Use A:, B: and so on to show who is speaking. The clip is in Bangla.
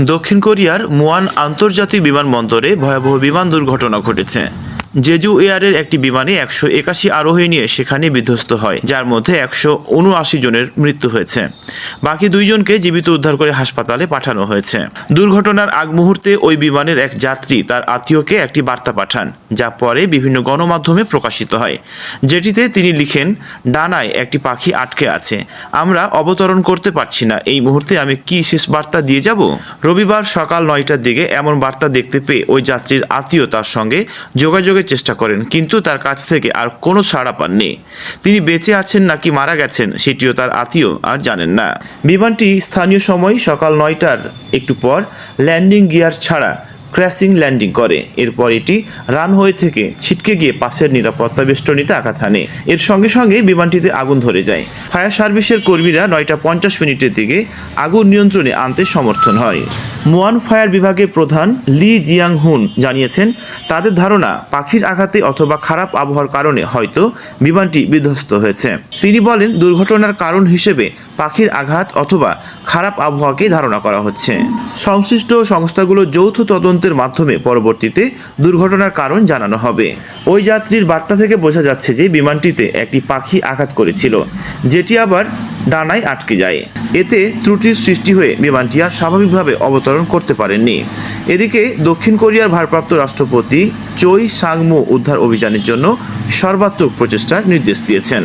A: দক্ষিণ কোরিয়ার মুয়ান আন্তর্জাতিক বিমানবন্দরে ভয়াবহ বিমান দুর্ঘটনা ঘটেছে। জেজু এয়ারের একটি বিমানে একশো একাশি আরোহী নিয়ে সেখানে বিধ্বস্ত হয়, যার মধ্যে একশো উনআশি জনের মৃত্যু হয়েছে। বাকি দুইজনকে জীবিত উদ্ধার করে হাসপাতালে পাঠানো হয়েছে। দুর্ঘটনার আগ মুহূর্তে ওই বিমানের এক যাত্রী তার আত্মীয়কে একটি বার্তা পাঠান, যা পরে বিভিন্ন গণমাধ্যমে প্রকাশিত হয়। যেটিতে তিনি লিখেন, ডানায় একটি পাখি আটকে আছে। আমরা অবতরণ করতে পারছি না। এই মুহূর্তে আমি কি শেষ বার্তা দিয়ে যাব? রবিবার সকাল নয়টার দিকে এমন বার্তা দেখতে পেয়ে ওই যাত্রীর আত্মীয় তার সঙ্গে যোগাযোগের চেষ্টা করেন, কিন্তু তার কাছ থেকে আর কোনো সাড়া পাননি। তিনি বেঁচে আছেন নাকি মারা গেছেন সেটিও তার আত্মীয় আর জানেন না। বিমানটি স্থানীয় সময় সকাল নয়টার একটু পর ল্যান্ডিং গিয়ার ছাড়া ক্র্যাশিং ল্যান্ডিং করে। এরপর এটি রানওয়ে থেকে ছিটকে গিয়ে পাশের নিরাপত্তা বেষ্টনীতে আঘাত হানে। এর সঙ্গে সঙ্গে বিমানটিতে আগুন ধরে যায়। ফায়ার সার্ভিসের কর্মীরা নয়টা পঞ্চাশ মিনিটের দিকে আগুন নিয়ন্ত্রণে আনতে সমর্থন হয়। মুয়ান ফায়ার বিভাগের প্রধান লি জিয়াং হুন জানিয়েছেন, তাদের ধারণা পাখির আঘাতে অথবা খারাপ আবহাওয়ার কারণে হয়তো বিমানটি বিধ্বস্ত হয়েছে। তিনি বলেন, দুর্ঘটনার কারণ হিসেবে পাখির আঘাত অথবা খারাপ আবহাওয়াকেই ধারণা করা হচ্ছে। সংশ্লিষ্ট সংস্থাগুলো যৌথ তদন্তের মাধ্যমে পরবর্তীতে দুর্ঘটনার কারণ জানানো হবে। ওই যাত্রীর বার্তা থেকে বোঝা যাচ্ছে যে বিমানটিতে একটি পাখি আঘাত করেছিল, যেটি আবার ডানায় আটকে যায়। এতে ত্রুটির সৃষ্টি হয়ে বিমানটি আর স্বাভাবিকভাবে অবতরণ করতে পারেননি। এদিকে দক্ষিণ কোরিয়ার ভারপ্রাপ্ত রাষ্ট্রপতি চৈ সাংমু উদ্ধার অভিযানের জন্য সর্বাত্মক প্রচেষ্টার নির্দেশ দিয়েছেন।